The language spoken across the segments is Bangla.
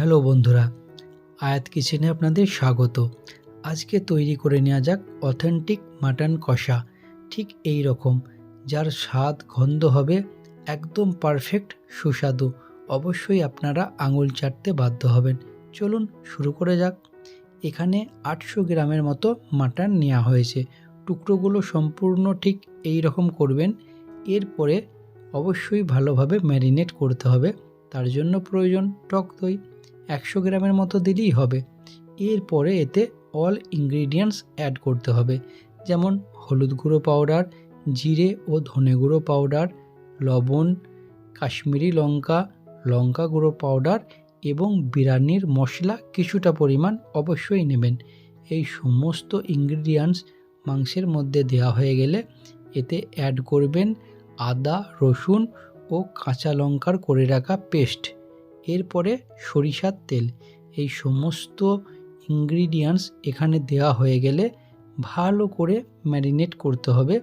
হ্যালো বন্ধুরা, আয়াত কিচেনে আপনাদের স্বাগত। আজকে তৈরি করে নেওয়া যাক অথেন্টিক মাটন কষা, ঠিক এই রকম, যার স্বাদ গন্ধ হবে একদম পারফেক্ট, সুস্বাদু। অবশ্যই আপনারা আঙুল চাটতে বাধ্য হবেন। চলুন শুরু করে যাক। এখানে আটশো গ্রামের মতো মাটন নেওয়া হয়েছে। টুকরোগুলো সম্পূর্ণ ঠিক এই রকম করবেন। এরপরে অবশ্যই ভালোভাবে ম্যারিনেট করতে হবে। তার জন্য প্রয়োজন টক দই। একশো গ্রামের মতো দিলেই হবে। এরপরে এতে অল ইনগ্রিডিয়েন্টস অ্যাড করতে হবে। যেমন হলুদ গুঁড়ো পাউডার জিরে ও ধনে গুঁড়ো পাউডার লবণ, কাশ্মীরি লঙ্কা লঙ্কা গুঁড়ো পাউডার এবং বিরিয়ানির মশলা কিছুটা পরিমাণ অবশ্যই নেবেন। এই সমস্ত ইনগ্রিডিয়েন্টস মাংসের মধ্যে দেওয়া হয়ে গেলে এতে অ্যাড করবেন আদা, রসুন ও কাঁচা লঙ্কার করে রাখা পেস্ট এরপরে সরিষার তেল। এই সমস্ত ইনগ্রিডিয়েন্টস এখানে দেওয়া হয়ে গেলে ভালো করে ম্যারিনেট করতে হবে।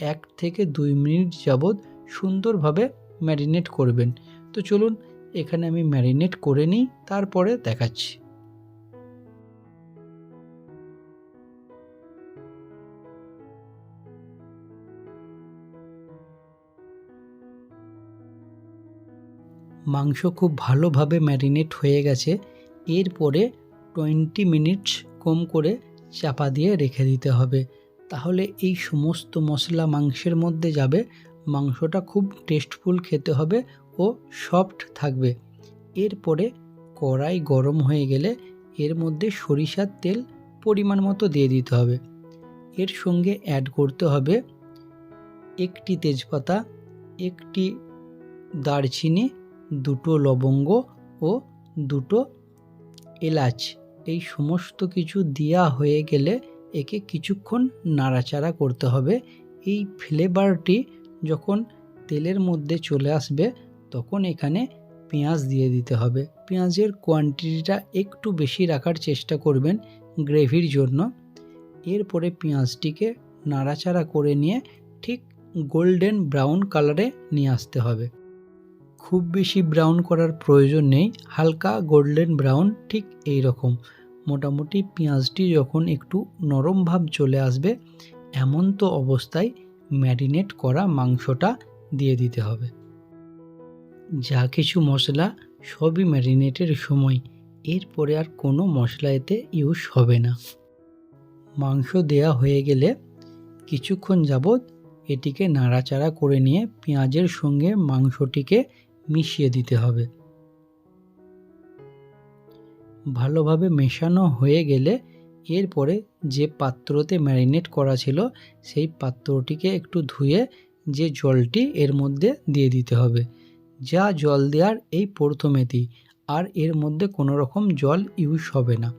এক থেকে দুই মিনিট যাবৎ সুন্দরভাবে ম্যারিনেট করবেন। তো চলুন, এখানে আমি ম্যারিনেট করে নিই, তারপরে দেখাচ্ছি। মাংস খুব ভালোভাবে ম্যারিনেট হয়ে গেছে। এরপরে টোয়েন্টি মিনিটস কম করে চাপা দিয়ে রেখে দিতে হবে। তাহলে এই সমস্ত মশলা মাংসের মধ্যে যাবে। মাংসটা খুব টেস্টফুল খেতে হবে ও সফট থাকবে। এরপরে কড়াই গরম হয়ে গেলে এর মধ্যে সরিষার তেল পরিমাণ মতো দিয়ে দিতে হবে। এর সঙ্গে অ্যাড করতে হবে একটি তেজপাতা, একটি দারচিনি দুটো লবঙ্গ ও দুটো এলাচ। এই সমস্ত কিছু দেওয়া হয়ে গেলে একে কিছুক্ষণ নাড়াচাড়া করতে হবে। এই ফ্লেভারটি যখন তেলের মধ্যে চলে আসবে, তখন এখানে পেঁয়াজ দিয়ে দিতে হবে। পেঁয়াজের কোয়ান্টিটিটা একটু বেশি রাখার চেষ্টা করবেন গ্রেভির জন্য। এরপরে পেঁয়াজটিকে নাড়াচাড়া করে নিয়ে ঠিক গোল্ডেন ব্রাউন কালারে নিয়ে আসতে হবে। খুব বেশি ব্রাউন করার প্রয়োজন নেই, হালকা গোল্ডেন ব্রাউন ঠিক এই রকম মোটামুটি পেঁয়াজটি যখন একটু নরম ভাব চলে আসবে, এমন তো অবস্থায় ম্যারিনেট করা মাংসটা দিয়ে দিতে হবে। যা কিছু মশলা সবই ম্যারিনেটের সময়, এরপরে আর কোনো মশলা এতে ইউজ হবে না। মাংস দেয়া হয়ে গেলে কিছুক্ষণ যাবৎ এটিকে নাড়াচাড়া করে নিয়ে পেঁয়াজের সঙ্গে মাংসটিকে মিশিয়ে দিতে হবে। ভালোভাবে মেশানো হয়ে গেলে এরপরে যে পাত্রতে ম্যারিনেট করা ছিল, সেই পাত্রটিকে একটু ধুয়ে যে জলটি এর মধ্যে দিয়ে দিতে হবে। যা জল দেওয়ার এই প্রথমেতেই, আর এর মধ্যে কোনো রকম জল ইউজ হবে না।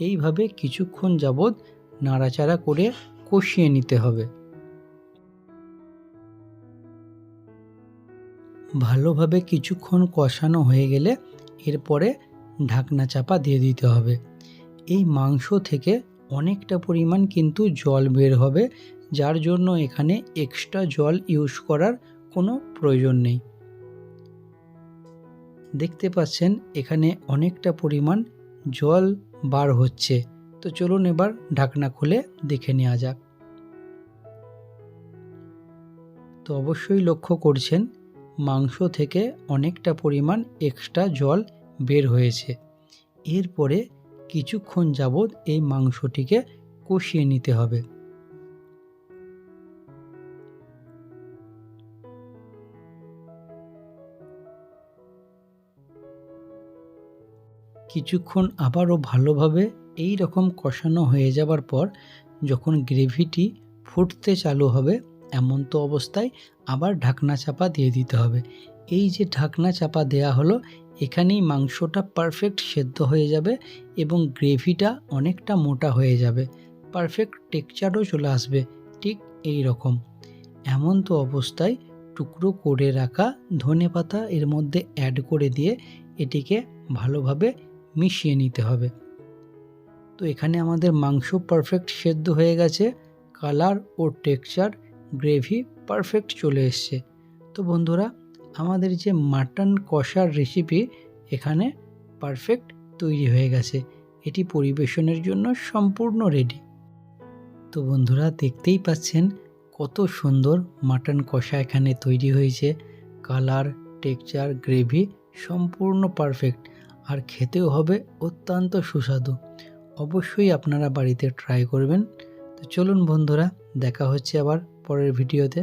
এইভাবে কিছুক্ষণ যাবৎ নাড়াচাড়া করে কষিয়ে নিতে হবে। ভালোভাবে কিছুক্ষণ কষানো হয়ে গেলে এরপরে ঢাকনা চাপা দিয়ে দিতে হবে। এই মাংস থেকে অনেকটা পরিমাণ কিন্তু জল বের হবে, যার জন্য এখানে এক্সট্রা জল ইউজ করার কোনো প্রয়োজন নেই। দেখতে পাচ্ছেন এখানে অনেকটা পরিমাণ জল বার হচ্ছে। তো চলুন এবার ঢাকনা খুলে দেখে নেওয়া যাক। তো অবশ্যই লক্ষ্য করছেন মাংস থেকে অনেকটা পরিমাণ এক্সট্রা জল বের হয়েছে। এরপরে কিছুক্ষণ যাবৎ এই মাংসটিকে কষিয়ে নিতে হবে। কিছুক্ষণ আবারও ভালোভাবে এই রকম কষানো হয়ে যাবার পর যখন গ্রেভিটি ফুটতে চালু হবে এমন তো অবস্থায় আবার ঢাকনা চাপা দিয়ে দিতে হবে। এই যে ঢাকনা চাপা দেয়া হলো, এখানেই মাংসটা পারফেক্ট সেদ্ধ হয়ে যাবে এবং গ্রেভিটা অনেকটা মোটা হয়ে যাবে। পারফেক্ট টেক্সচারও চলে আসবে, ঠিক এই রকম। এমন তো অবস্থায় টুকরো করে রাখা ধনে পাতা এর মধ্যে অ্যাড করে দিয়ে এটিকে ভালোভাবে মিশিয়ে নিতে হবে। তো এখানে আমাদের মাংস পারফেক্ট সেদ্ধ হয়ে গেছে। কালার ও টেক্সচার গ্রেভি পারফেক্ট চলে এসছে। তো বন্ধুরা, আমাদের যে মাটন কষার রেসিপি এখানে পারফেক্ট তৈরি হয়ে গেছে। এটি পরিবেশনের জন্য সম্পূর্ণ রেডি তো বন্ধুরা, দেখতেই পাচ্ছেন কত সুন্দর মাটন কষা এখানে তৈরি হয়েছে। কালার টেক্সচার গ্রেভি সম্পূর্ণ পারফেক্ট আর খেতেও হবে অত্যন্ত সুস্বাদু। অবশ্যই আপনারা বাড়িতে ট্রাই করবেন। তো চলুন বন্ধুরা, দেখা হচ্ছে আবার পরের ভিডিওতে।